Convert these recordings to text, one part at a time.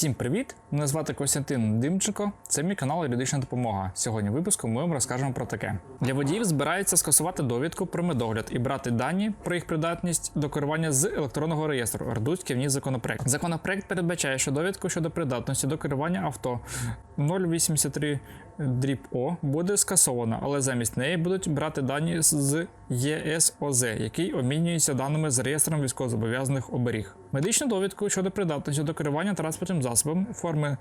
Всім привіт! Мене звати Костянтин Димченко. Це мій канал Юридична допомога. Сьогодні в випуску ми вам розкажемо про таке. Для водіїв збирається скасувати довідку про медогляд і брати дані про їх придатність до керування з електронного реєстру. Ардуцький вніс законопроект. Законопроект передбачає, що довідку щодо придатності до керування авто 083 дріб О буде скасована, але замість неї будуть брати дані з ЄСОЗ, який обмінюється даними з реєстром військовозобов'язаних оберіг. Медичну довідку щодо придатності до керування транспортним засобом форми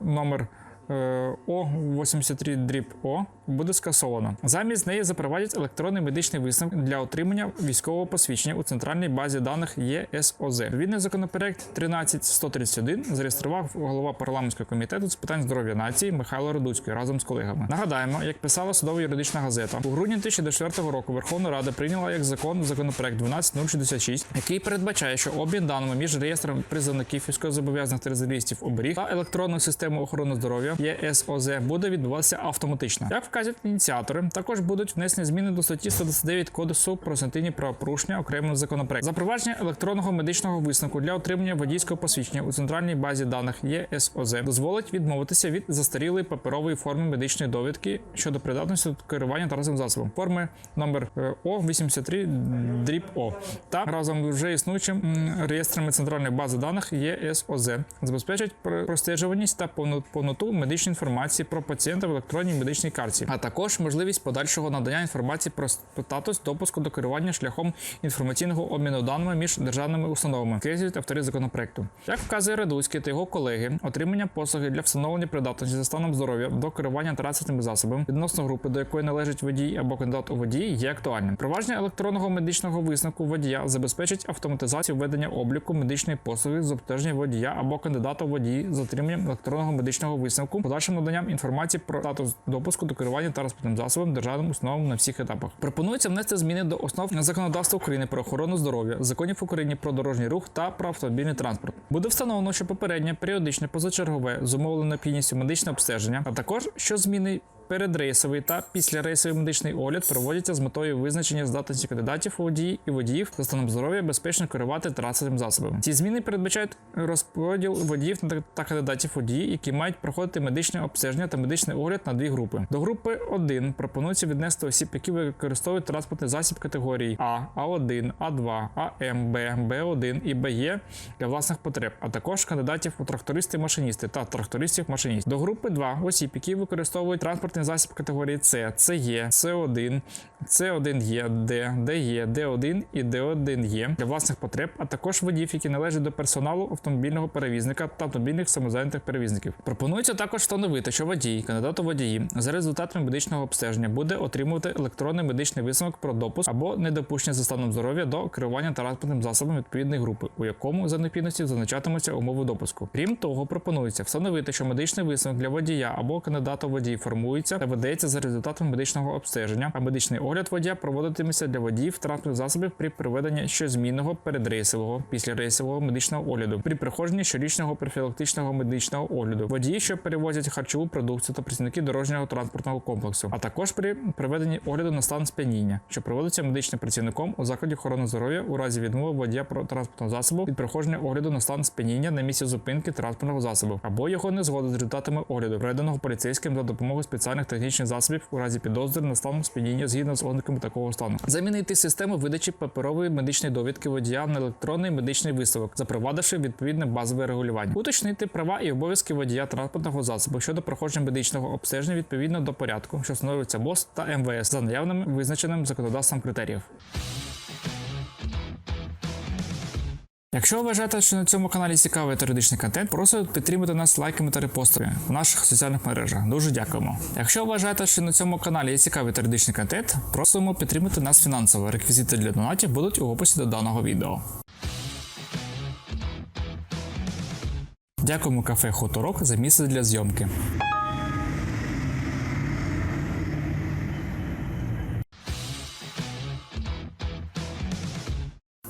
номер е, О83 дріб О буде скасовано. Замість неї запровадять електронний медичний висновок для отримання військового посвідчення у центральній базі даних ЄСОЗ. Відний законопроект 13131 зареєстрував голова парламентського комітету з питань здоров'я нації Михайло Радуцький разом з колегами. Нагадаємо, як писала судова юридична газета, у грудні 2004 року Верховна Рада прийняла як закон законопроект 12066, який передбачає, що обмін даними між реєстром призовників військовозобов'язаних резервістів оберіг та електронною системою охорони здоров'я ЄСОЗ буде відбуватися автоматично. Як вказують ініціатори, також будуть внесені зміни до статті 129 Кодексу про адміністративні правопорушення окремим законопроектом. Запровадження електронного медичного висновку для отримання водійського посвідчення у центральній базі даних ЄСОЗ дозволить відмовитися від застарілої паперової форми медичної довідки щодо придатності до керування транспортним засобом. Форми номер е, О83 дріб О. Та разом з вже існуючим реєстрами центральної бази даних ЄСОЗ забезпечать про- простежуваність та повноту медичної інформації про пацієнта в електронній медичній карті, а також можливість подальшого надання інформації про статус допуску до керування шляхом інформаційного обміну даними між державними установами. Стверджують автори законопроекту. Як вказує Радуцький та його колеги, отримання послуги для встановлення придатності за станом здоров'я до керування транспортними засобами відносно групи, до якої належить водій або кандидат у водії, є актуальним. Провадження електронного медичного висновку водія забезпечить автоматизацію ведення обліку медичної послуги з обстеження водія або кандидата у водії з отриманням електронного медичного висновку, подальшим наданням інформації про статус допуску до керування транспортним засобом державним установам на всіх етапах. Пропонується внести зміни до основ законодавства України про охорону здоров'я, законів України про дорожній рух та про автомобільний транспорт. Буде встановлено, що попереднє, періодичне, позачергове, зумовлене необхідністю медичне обстеження, а також що зміни. Передрейсовий та післярейсовий медичний огляд проводяться з метою визначення здатності кандидатів у водії і водіїв за станом здоров'я безпечно керувати транспортним засобом. Ці зміни передбачають розподіл водіїв та- кандидатів водії, які мають проходити медичне обстеження та медичний огляд на дві групи. До групи 1 пропонується віднести осіб, які використовують транспортний засіб категорії А, А1, А2, АМ, Б, Б1 і БЕ для власних потреб, а також кандидатів у трактористи-машиністи та трактористів-машиністів. До групи 2 осіб, які використовують транспортний засіб категорії С, СЕ, С1, С1Е, Д, ДЕ, Д1 і Д1Е для власних потреб, а також водіїв, які належать до персоналу автомобільного перевізника та автомобільних самозайнятих перевізників. Пропонується також встановити, що водій, кандидат у водії за результатами медичного обстеження буде отримувати електронний медичний висновок про допуск або недопущення за станом здоров'я до керування транспортним засобом відповідної групи, у якому за необхідності зазначатимуться умови допуску. Крім того, пропонується встановити, що медичний висновок для водія або кандидата у водії формується та видається за результатами медичного обстеження, а медичний огляд водія проводитиметься для водіїв транспортних засобів при проведенні щозмінного передрейсового післярейсового медичного огляду, при проходженні щорічного профілактичного медичного огляду, водії, що перевозять харчову продукцію та працівники дорожнього транспортного комплексу, а також при проведенні огляду на стан сп'яніння, що проводиться медичним працівником у закладі охорони здоров'я у разі відмови водія про транспортного засобу від проходження огляду на стан сп'яніння на місці зупинки транспортного засобу або його незгоди з результатами огляду, проведеного поліцейським за допомогою спеціальних технічних засобів у разі підозри на стан сп'яніння згідно з ознаками такого стану. Замінити систему видачі паперової медичної довідки водія на електронний медичний висновок, запровадивши відповідне базове регулювання, уточнити права і обов'язки водія транспортного засобу щодо проходження медичного обстеження відповідно до порядку, що встановлюється БОС та МВС за наявним визначеним законодавством критеріїв. Якщо вважаєте, що на цьому каналі цікавий теоретичний контент, просимо підтримати нас лайками та репостами в наших соціальних мережах. Дуже дякуємо. Якщо вважаєте, що на цьому каналі є цікавий теоретичний контент, просимо підтримати нас фінансово. Реквізити для донатів будуть у описі до даного відео. Дякуємо кафе Хуторок за місце для зйомки.